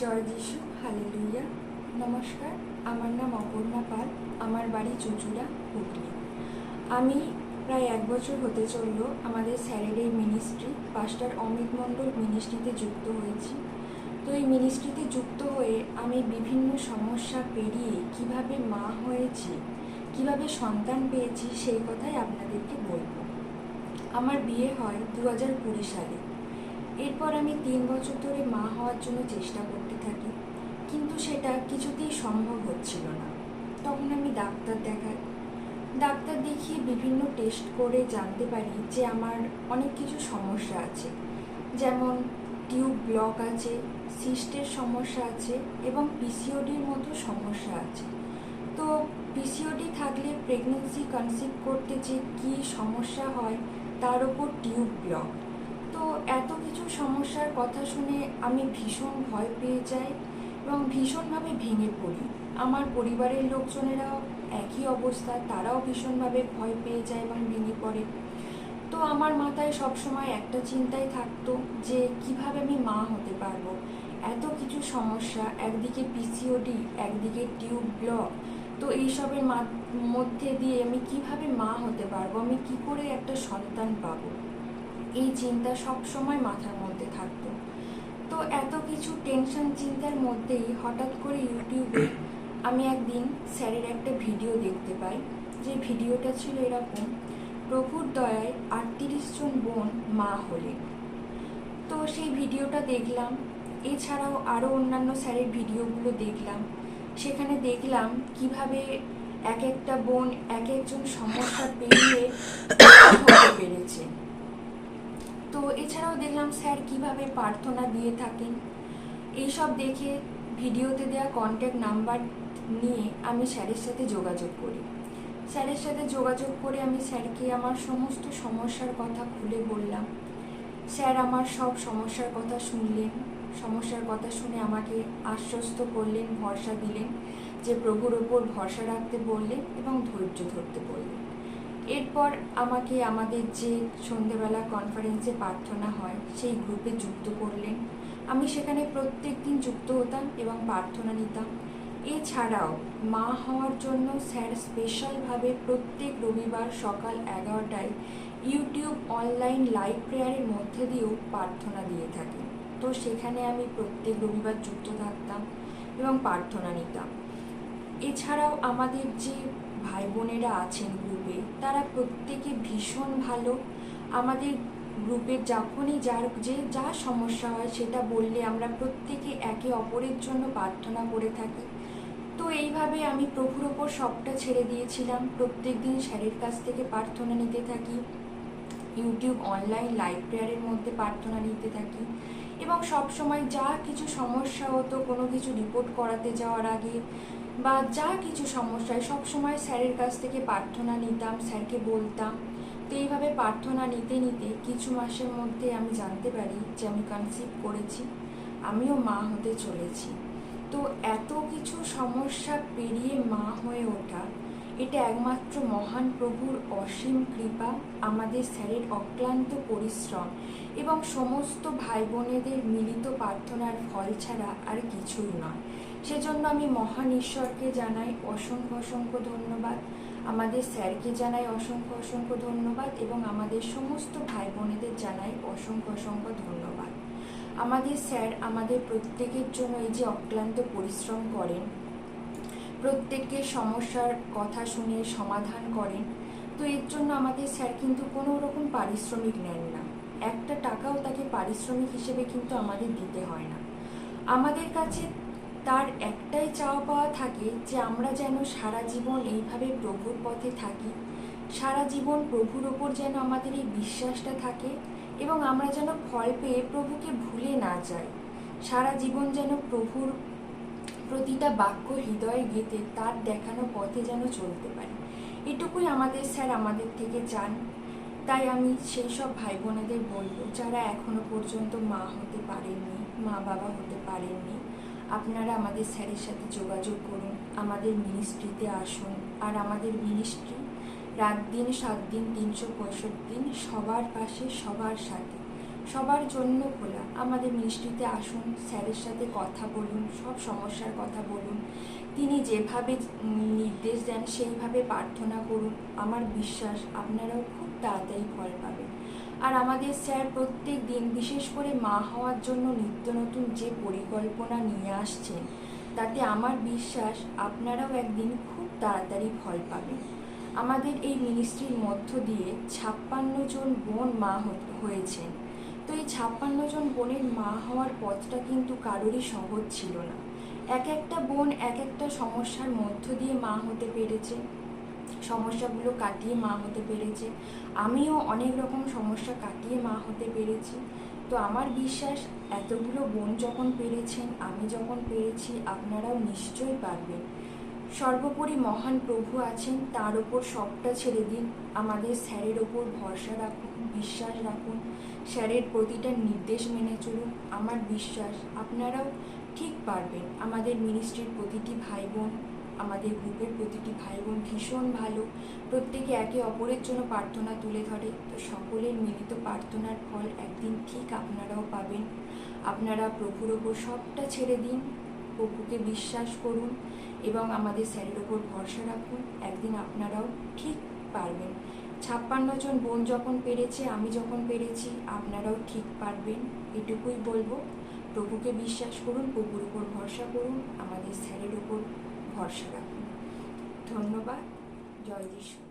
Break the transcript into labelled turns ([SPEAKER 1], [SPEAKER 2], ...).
[SPEAKER 1] জয় যিশু হালেলুইয়া নমস্কার। আমার নাম অপর্ণা পাল, আমার বাড়ি চুচুড়া, হুগলি। আমি প্রায় এক বছর হতে চলল আমাদের স্যারের এই মিনিস্ট্রি পাস্টার অমিত মণ্ডল মিনিস্ট্রিতে যুক্ত হয়েছি। তো এই মিনিস্ট্রিতে যুক্ত হয়ে আমি বিভিন্ন সমস্যা পেরিয়ে কীভাবে মা হয়েছি, কীভাবে সন্তান পেয়েছি, সেই কথাই আপনাদেরকে বলব। আমার বিয়ে হয় দু হাজার কুড়ি সালে। এরপর আমি তিন বছর ধরে মা হওয়ার জন্য চেষ্টা করতে থাকি, কিন্তু সেটা কিছুতেই সম্ভব হচ্ছিল না। তখন আমি ডাক্তার দেখাই। ডাক্তার দেখিয়ে বিভিন্ন টেস্ট করে জানতে পারি যে আমার অনেক কিছু সমস্যা আছে। যেমন টিউব ব্লক আছে সিস্টের সমস্যা আছে এবং পিসিওডির মতো সমস্যা আছে। তো পিসিওডি থাকলে প্রেগনেন্সি কনসিভ করতে যে কী সমস্যা হয়, তার ওপর টিউব ব্লক তো এত কিছু সমস্যার কথা শুনে আমি ভীষণ ভয় পেয়ে যাই এবং ভীষণভাবে ভেঙে পড়ি। আমার পরিবারের লোকজনেরাও একই অবস্থা, তারাও ভীষণভাবে ভয় পেয়ে যায় এবং ভেঙে পড়ে। তো আমার মাথায় সবসময় একটা চিন্তাই থাকতো যে, কীভাবে আমি মা হতে পারব? এত কিছু সমস্যা, একদিকে পিসিওডি একদিকে টিউব ব্লক। তো এইসবের মধ্যে দিয়ে আমি কীভাবে মা হতে পারব? আমি কি করে একটা সন্তান পাবো? এই চিন্তা সব সময় মাথার মধ্যে থাকতো। তো এত কিছু টেনশন চিন্তার মধ্যেই হঠাৎ করে ইউটিউবে আমি একদিন স্যারের একটা ভিডিও দেখতে পাই। যে ভিডিওটা ছিল এরকম, প্রভুর দয়ায় আটত্রিশ জন বোন মা হলেন তো সেই ভিডিওটা দেখলাম, এছাড়াও আরও অন্যান্য স্যারের ভিডিওগুলো দেখলাম। সেখানে দেখলাম কীভাবে এক একটা বোন এক একজন সমস্যা পেরিয়ে পেরেছে। তো এছাড়াও দেখলাম স্যার কীভাবে প্রার্থনা দিয়ে থাকেন। এইসব দেখে ভিডিওতে দেওয়া কন্ট্যাক্ট নাম্বার নিয়ে আমি স্যারের সাথে যোগাযোগ করি। স্যারের সাথে যোগাযোগ করে আমি স্যারকে আমার সমস্ত সমস্যার কথা খুলে বললাম। স্যার আমার সব সমস্যার কথা শুনলেন, সমস্যার কথা শুনে আমাকে আশ্বস্ত করলেন, ভরসা দিলেন যে প্রভুর ওপর ভরসা রাখতে বললেন এবং ধৈর্য ধরতে বললেন। এরপর আমাকে আমাদের যে সন্ধেবেলা কনফারেন্সে প্রার্থনা হয়, সেই গ্রুপে যুক্ত করলেন। আমি সেখানে প্রত্যেক দিন যুক্ত হতাম এবং প্রার্থনা নিতাম। এছাড়াও মা হওয়ার জন্য স্যার স্পেশালভাবে প্রত্যেক রবিবার সকাল এগারোটায় ইউটিউব অনলাইন লাইভ প্রেয়ারের মধ্যে দিয়েও প্রার্থনা দিয়ে থাকেন। তো সেখানে আমি প্রত্যেক রবিবার যুক্ত থাকতাম এবং প্রার্থনা নিতাম। এছাড়াও আমাদের যে ভাই বোনেরা আছেন গ্রুপে তারা প্রত্যেকে ভীষণ ভালো। আমাদের গ্রুপের যখনই যার যে যা সমস্যা হয় সেটা বললে আমরা প্রত্যেকে একে অপরের জন্য প্রার্থনা করে থাকি। তো এইভাবে আমি প্রভুর ওপর সবটা ছেড়ে দিয়েছিলাম। প্রত্যেক দিন স্যারের কাছ থেকে প্রার্থনা নিতে থাকি। ইউটিউব, অনলাইন লাইভ প্রেয়ারের মধ্যে প্রার্থনা নিতে থাকি। এবং সব সময় যা কিছু সমস্যা হতো, কোনো কিছু রিপোর্ট করাতে যাওয়ার আগে বা যা কিছু সমস্যায় সব সময় স্যারের কাছ থেকে প্রার্থনা নিতাম, স্যারকে বলতাম। তো এইভাবে প্রার্থনা নিতে নিতে কিছু মাসের মধ্যে আমি জানতে পারি যে আমি কনসিভ করেছি, আমিও মা হতে চলেছি। তো এত কিছু সমস্যা পেরিয়ে মা হয়ে ওঠা এটা একমাত্র মহান প্রভুর অসীম কৃপা, আমাদের স্যারের অক্লান্ত পরিশ্রম এবং সমস্ত ভাই বোনেদের মিলিত প্রার্থনার ফল ছাড়া আর কিছুই নয়। সেজন্য আমি মহান ঈশ্বরকে জানাই অসংখ্য অসংখ্য ধন্যবাদ, আমাদের স্যারকে জানাই অসংখ্য অসংখ্য ধন্যবাদ এবং আমাদের সমস্ত ভাই বোনেদের জানাই অসংখ্য অসংখ্য ধন্যবাদ। আমাদের স্যার আমাদের প্রত্যেকের জন্য এই যে অক্লান্ত পরিশ্রম করেন প্রত্যেকের সমস্যার কথা শুনে সমাধান করেন। তো এর জন্য আমাদের স্যার কিন্তু কোনো রকম পারিশ্রমিক নেন না। একটা টাকাও তাকে পারিশ্রমিক হিসেবে কিন্তু আমাদের দিতে হয় না। আমাদের কাছে তার একটাই চাওয়া পাওয়া থাকে যে আমরা যেন সারা জীবন এইভাবে প্রভুর পথে থাকি। সারা জীবন প্রভুর ওপর যেন আমাদের এই বিশ্বাসটা থাকে এবং আমরা যেন ফল পেয়ে প্রভুকে ভুলে না যাই। সারা জীবন যেন প্রভুর প্রতিটা বাক্য হৃদয়ে গেঁথে তার দেখানো পথে যেন চলতে পারি। এটুকুই আমাদের স্যার আমাদের থেকে চান। তাই আমি সেই সব ভাই বোনেদের বলব, যারা এখনও পর্যন্ত মা হতে পারেননি, মা বাবা হতে পারেননি, আপনারা আমাদের স্যারের সাথে যোগাযোগ করুন, আমাদের মিনিস্ট্রিতে আসুন, আর আমাদের মিনিস্ট্রি রাত দিন, সাত দিন, তিনশো পঁয়ষট্টি দিন সবার পাশে, সবার সাথে। সবার জন্য খোলা। আমাদের মিনিস্ট্রিতে আসুন, স্যারের সাথে কথা বলুন, সব সমস্যার কথা বলুন। তিনি যেভাবে নির্দেশ দেন, সেইভাবে প্রার্থনা করুন। আমার বিশ্বাস, আপনারাও খুব তাড়াতাড়ি ফল পাবেন। আর আমাদের স্যার প্রত্যেক দিন, বিশেষ করে মা হওয়ার জন্য নিত্য নতুন যে পরিকল্পনা নিয়ে আসছেন, তাতে আমার বিশ্বাস, আপনারাও একদিন খুব তাড়াতাড়ি ফল পাবেন। আমাদের এই মিনিস্ট্রির মধ্য দিয়ে ছাপ্পান্ন জন বোন মা হয়েছেন। তো এই ছাপ্পান্ন জন বোনের মা হওয়ার পথটা কিন্তু কারোরই সহজ ছিল না। এক একটা বোন এক একটা সমস্যার মধ্য দিয়ে মা হতে পেরেছে। সমস্যাগুলো কাটিয়ে মা হতে পেরেছে। আমিও অনেক রকম সমস্যা কাটিয়ে মা হতে পেরেছি। তো আমার বিশ্বাস, এতগুলো বোন যখন পেরেছেন, আমি যখন পেরেছি, আপনারাও নিশ্চয়ই পারবেন। সর্বোপরি মহান প্রভু আছেন, তার ওপর সবটা ছেড়ে দিন। আমাদের স্যারের ওপর ভরসা রাখুন, বিশ্বাস রাখুন। স্যারের প্রতিটা নির্দেশ মেনে চলুন, আমার বিশ্বাস। আপনারাও ঠিক পারবেন। আমাদের মিনিস্ট্রির প্রতিটি ভাই বোন আমাদের গ্রুপের প্রতিটি ভাই বোন ভীষণ ভালো। প্রত্যেকে একে অপরের জন্য প্রার্থনা তুলে ধরে। তো সকলের মিলিত প্রার্থনার ফল একদিন ঠিক আপনারাও পাবেন। আপনারা প্রভুর ওপর সবটা ছেড়ে দিন। প্রভুকে বিশ্বাস করুন এবং আমাদের স্যারের ওপর ভরসা রাখুন। একদিন আপনারাও ঠিক পারবেন। ছাপ্পান্ন জন বোন যখন পেরেছে, আমি যখন পেরেছি, আপনারাও ঠিক পারবেন। এটুকুই বলব, প্রভুকে বিশ্বাস করুন, প্রভুর উপর ভরসা করুন, আমাদের স্যারের উপর ভরসা রাখুন। ধন্যবাদ। জয় যিশু।